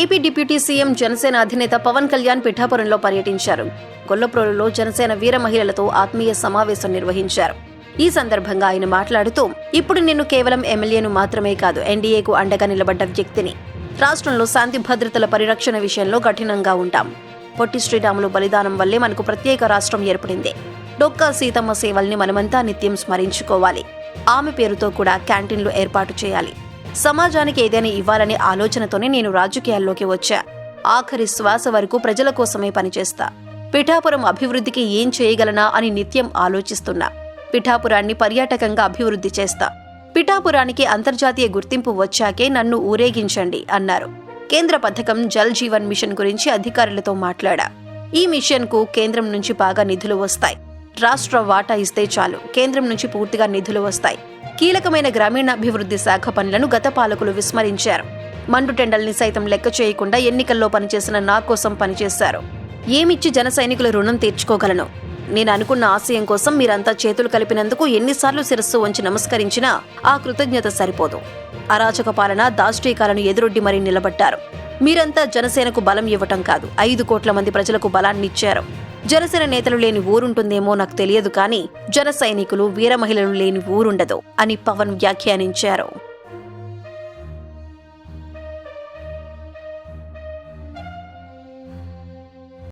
AP deputy CM Janasena అధినేత పవన్ కళ్యాణ్ పిఠాపురంలో పర్యటించారు. గొల్లప్రోలులో జనసేన వీర మహిళలతో ఆత్మీయ సమావేశం నిర్వహించారు. ఈ సందర్భంగా ఆయన మాట్లాడుతూ ఇప్పుడు నేను కేవలం ఎమ్మెల్యేను మాత్రమే కాదు ఎన్డీఏకు అండగా నిలబడ్డ వ్యక్తిని. రాష్ట్రంలో శాంతి భద్రతల పరిరక్షణ విషయంలో కఠినంగా ఉంటాం. పొట్టి శ్రీరాములు బలిదానం వల్లే మనకు ప్రత్యేక రాష్ట్రం ఏర్పడింది. డొక్కా సీతమ్మ సేవల్ని మనమంతా నిత్యం స్మరించుకోవాలి. ఆమె పేరుతో కూడా క్యాంటీన్లు ఏర్పాటు చేయాలి. సమాజానికి ఏదైనా ఇవ్వాలనే ఆలోచనతోనే నేను రాజకీయాల్లోకి వచ్చా. ఆఖరి శ్వాస వరకు ప్రజల కోసమే పనిచేస్తా. పిఠాపురం అభివృద్ధికి ఏం చేయగలనా అని నిత్యం ఆలోచిస్తున్నా. పిఠాపురాన్ని పర్యాటకంగా అభివృద్ధి చేస్తా. పిఠాపురానికి అంతర్జాతీయ గుర్తింపు వచ్చాకే నన్ను ఊరేగించండి అన్నారు. కేంద్ర పథకం జల్ జీవన్ మిషన్ గురించి అధికారులతో మాట్లాడా. ఈ మిషన్కు కేంద్రం నుంచి బాగా నిధులు వస్తాయి. రాష్ట్ర వాటా ఇస్తే చాలు. కేంద్రం నుంచి పూర్తిగా నిధులు వస్తాయి. కీలకమైన గ్రామీణాభివృద్ధి శాఖ పనులను గత పాలకులు విస్మరించారు. మండు టెండల్ని సైతం లెక్క చేయకుండా ఎన్నికల్లో పనిచేసిన నా కోసం పనిచేశారు. ఏమిచ్చి జన సైనికుల రుణం తీర్చుకోగలను? నేను అనుకున్న ఆశయం కోసం మీరంతా చేతులు కలిపినందుకు ఎన్నిసార్లు శిరస్సు వంచి నమస్కరించినా ఆ కృతజ్ఞత సరిపోదు. అరాచక పాలన దాష్టీకాలను ఎదురొడ్డి మరీ నిలబడ్డారు మీరంతా జనసేనకు బలం ఇవ్వటం కాదు ఐదు కోట్ల మంది ప్రజలకు బలాన్నిచ్చారు. జనసేన నేతలు లేని ఊరుంటుందేమో నాకు తెలియదు కానీ జన సైనికులు వీర మహిళలు లేని ఊరుండదు అని పవన్ వ్యాఖ్యానించారు.